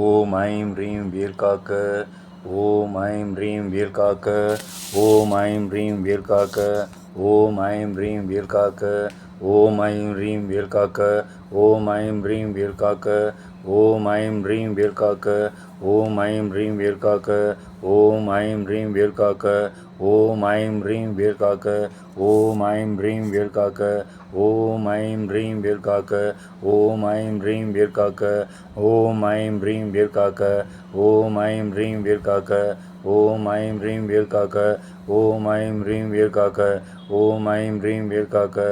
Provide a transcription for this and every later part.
ஓம் I'm ரீம் வீர்காக்க ஓம் I'm ரீம் வீர்காக்க ஓம் I'm ரீம் வீர்காக்க ஓம் ஐம் ரீம் வீர்காக்க ஓம் ஐம் ரீம் வீர்காக்க ஓம் ஐம் ரீம் வேல்காக்க ஓம் ஐம் ரீம் வேல்காக்க ஓம் ஐம் ரீம் வேல்காக்க ஓம் ஐம் ரீம் வேல்காக்க ஓம் ஐம் ரீம் வேல்காக்க ஓம் ஐம் ரீம் வேல்காக்க ஓம் ஐம் ரீம் வேல்காக்க ஓம் ஐம் ரீம் வேல்காக்க ஓம் ஐம் ரீம் வேல்காக்க ஓம் ஐம் ரீம் வேல்காக்க ஓம் ஐம் ரீம் வீர்காக்க ஓம் ஐம் ரீம் வீர்காக்க ஓம் ஐம் ரீம் வீர்காக்க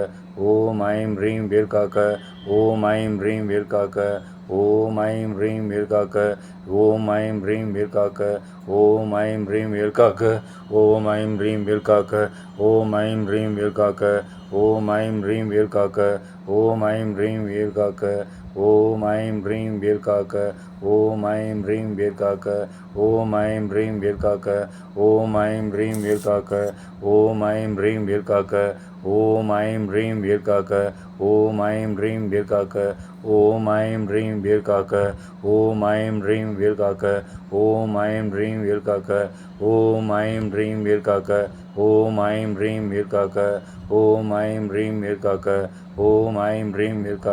ஓம் ஐம் ரீம் வீர்காக்க ஓம் ஐம் ரீம் வீர்காக்க ஓம் ஐம் ரீம் வீர்காக்க ஓம் ஐம் ரீம் வீர்காக்க او مائ بریمر کام بریم بیرکا کئی بریم کار کام بریم بیرکا کم بریم بیرکا کئی بریم بیرکا کم بریم بیرکا کم بریم بیرک بریم بیرک او مائیں بریم بیرکا کئیم ریم بیرکا کئیم بریم کام ڈر کا او مائم ریم میر کام ریم میرک ڈریم میرک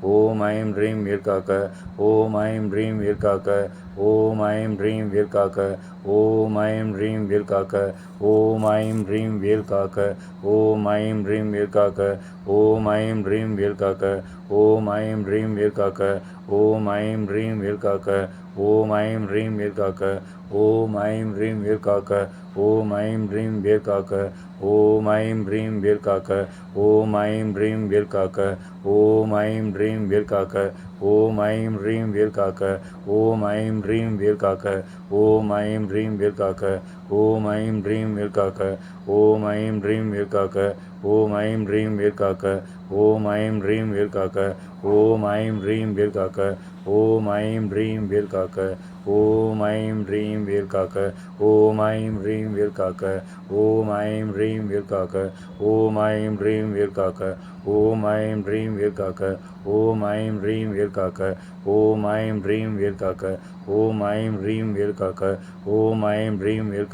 او مائم ڈریم میرک او مائیں ڈریم یہر کام ڈریم ویر کام ڈریم ویر کام ڈریم ویل کا کئی ڈریم میرک او مائیں ڈریم ویل کام ڈریم ویر کام ڈریم ویر کا ریم میر ڈریم வேல் காக்க ஓம் ஐம் ரீம் வேல் காக்க ஓம் ஐம் ரீம் வேல் காக்க ஓம் ஐம் ரீம் வேல் காக்க ஓம் ஐம் ரீம் வேல் காக்க ஓம் ஐம் ரீம் வேல் காக்க ஓம் ஐம் ரீம் வேல் காக்க او مائیں ڈریم میر کا ڈریم ویر کائیں ڈریم ویر کام ڈریم ویر کام ڈریمر کام ڈریمر کام ڈریم ویر کائیں ڈریم ویر کام ڈریم ویر کام ڈریم ویر کا ڈیم ویر کام ڈریم ویر کا ڈریم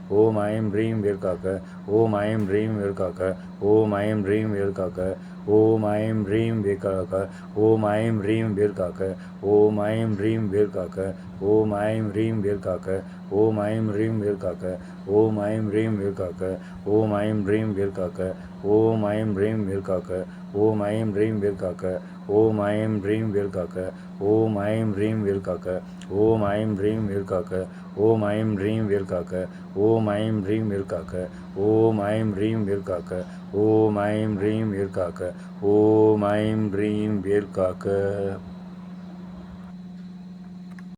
او مائیں بریم بیرک او مائیں ڈریم ویر کا ریم بھیر کا او مائم ڈریم ویر کام ڈریم ویر کائیں ڈریم ویر کائیں ریم ویر کام ڈریم ویر کائیں ڈریم ویر کام ڈریم ویر کام ریم ویر کام ڈریم ویر کا